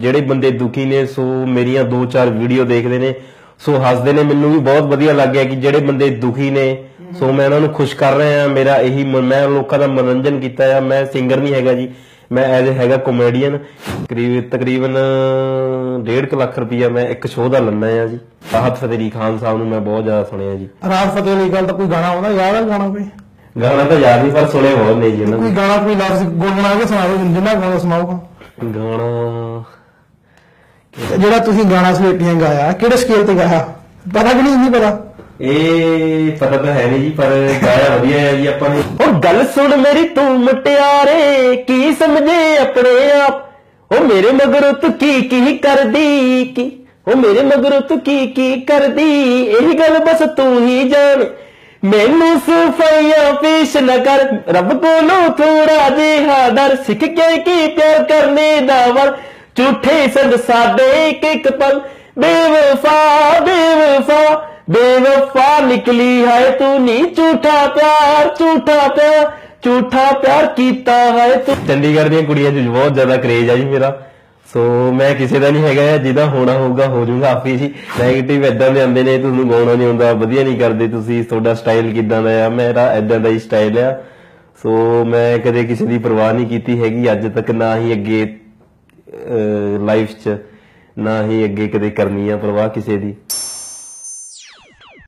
ਜਿਹੜੇ ਬੰਦੇ ਦੁਖੀ ਨੇ ਸੋ ਮੇਰੀਆਂ 2-4 ਵੀਡੀਓ ਦੇਖਦੇ ਨੇ। ਸੋ ਹੱਸਦੇ ਨੇ ਮੈਨੂੰ ਵੀ ਬਹੁਤ ਵਧੀਆ ਲੱਗਿਆ ਕਿ ਜਿਹੜੇ ਬੰਦੇ ਦੁਖੀ ਨੇ ਸੋ ਮੈਂ ਉਹਨਾਂ ਨੂੰ ਖੁਸ਼ ਕਰ ਰਿਹਾ ਮੇਰਾ ਇਹੀ ਮ- ਲੋਕਾਂ ਦਾ ਮਨੋਰੰਜਨ ਕੀਤਾ ਆ। ਮੈਂ ਸਿੰਗਰ ਨਹੀਂ ਹੈਗਾ ਜੀ। ਮੈਂ ਐਜ਼ ਹੈਗਾ ਕਾਮੇਡੀਅਨ ਕਰੀਬ ਤਕਰੀਬਨ 1.5 ਲੱਖ ਰੁਪਈਆ ਮੈਂ ਇੱਕ ਸ਼ੋਅ ਦਾ ਲੈਣਾ ਆ ਜੀ। ਰਾਹਤ ਫਤਿਹ ਅਲੀ ਖਾਨ ਸਾਹਿਬ ਨੂੰ ਮੈਂ ਬਹੁਤ ਜ਼ਿਆਦਾ ਸੁਣਿਆ ਜੀ। ਰਾਤ ਫਤਿਹ ਅਲੀ ਗੱਲ ਤਾਂ ਕੋਈ ਗਾਣਾ ਆਉਂਦਾ? ਯਾਦ ਹੈ ਗਾਣਾ ਕੋਈ? ਗਾਣਾ ਤਾਂ ਯਾਦ ਨਹੀਂ ਪਰ ਸੁਣੇ ਬਹੁਤ ਨੇ ਜੀ ਉਹਨਾਂ ਕੋਈ ਗਾਣਾ ਕੋਈ ਲਫ਼ਜ਼ ਗੁੰਗਣਾ ਕੇ ਸੁਣਾ ਦਿਓ ਜਿੰਨਾ ਗਾਣਾ ਸੁਣਾਓ ਦੇ ਗਾਣਾ ਜਿਹੜਾ ਤੁਸੀਂ ਗਾਣਾ ਸਲੇਟੀਆਂ ਗਾਇਆ ਕਿਹੜੇ ਸਕੇਲ ਤੇ ਗਾਇਆ? ਪਤਾ ਕਿ ਨਹੀਂ ਨਹੀਂ ਪਤਾ? ਇਹ ਪਤਾ ਤਾਂ ਹੈ ਨਹੀਂ ਜੀ ਪਰ ਗਾਇਆ ਵਧੀਆ ਹੈ ਜੀ ਆਪਾਂ ਨੇ। ਉਹ ਗੱਲ ਸੁਣ ਮੇਰੀ ਤੂੰ ਮਟਿਆਰੇ ਕੀ ਸਮਝੇ ਆਪਣੇ ਆਪ? ਉਹ ਮੇਰੇ ਮਗਰੋਂ ਤੂੰ ਕੀ ਕੀ ਕਰਦੀ ਕੀ? ਉਹ ਮੇਰੇ ਮਗਰੋਂ ਤੂੰ ਕੀ ਕੀ ਕਰਦੀ? ਇਹੀ ਗੱਲ ਬਸ ਤੂੰ ਹੀ ਜਾਣ। ਮੈਨੂੰ ਸਫਾਈਆਂ ਪੇਸ਼ ਨਾ ਕਰ ਰੱਬ ਕੋਲੋਂ ਥੋੜਾ ਜਿਹਾ ਡਰ ਸਿੱਖ ਕੇ ਕੀ ਪਿਆਰ ਕਰਨੇ ਦਾ ਵਰ ਝੂਠੇ ਸੰਗ ਸਾਡੇ ਇੱਕ ਇੱਕ ਪਲ। ਬੇਵਫਾ ਬੇਵਫਾ ਬੇਵਫਾ ਨਿਕਲੀ ਹੈ ਤੂੰ ਨੀ। ਝੂਠਾ ਪਿਆਰ ਝੂਠਾ ਪਿਆਰ ਝੂਠਾ ਪਿਆਰ ਕੀਤਾ ਹੈ ਤੂੰ। ਚੰਡੀਗੜ੍ਹ ਦੀਆਂ ਕੁੜੀਆਂ 'ਚ ਬਹੁਤ ਜ਼ਿਆਦਾ ਕਰੇਜ ਆ ਜੀ ਮੇਰਾ। ਸੋ ਮੈਂ ਕਿਸੇ ਦਾ ਨਹੀਂ ਹੈਗਾ ਜਿਹਦਾ ਹੋਣਾ ਹੋਊਗਾ, ਹੋ ਜਾਊਗਾ, ਆਪੇ ਜੀ। 네ਗੇਟਿਵ ਇਦਾਂ ਦੇ ਆਉਂਦੇ ਨੇ, ਤੁਹਾਨੂੰ ਗਾਉਣਾ ਨਹੀਂ ਆਉਂਦਾ, ਵਧੀਆ ਨਹੀਂ ਕਰਦੇ ਤੁਸੀਂ, ਤੁਹਾਡਾ ਸਟਾਈਲ ਕਿਦਾਂ ਦਾ ਆ? ਮੇਰਾ ਇਦਾਂ ਦਾ ਹੀ ਸਟਾਈਲ ਆ। ਸੋ ਮੈਂ ਕਦੇ ਕਿਸੇ ਦੀ ਪਰਵਾਹ ਨਹੀਂ ਕੀਤੀ ਹੈਗੀ, ਅੱਜ ਤੱਕ ਨਾ ਹੀ ਅੱਗੇ ਲਾਈਫ 'ਚ ਨਾ ਹੀ ਅੱਗੇ ਕਦੇ ਕਰਨੀ ਆ ਪਰਵਾਹ ਕਿਸੇ ਦੀ।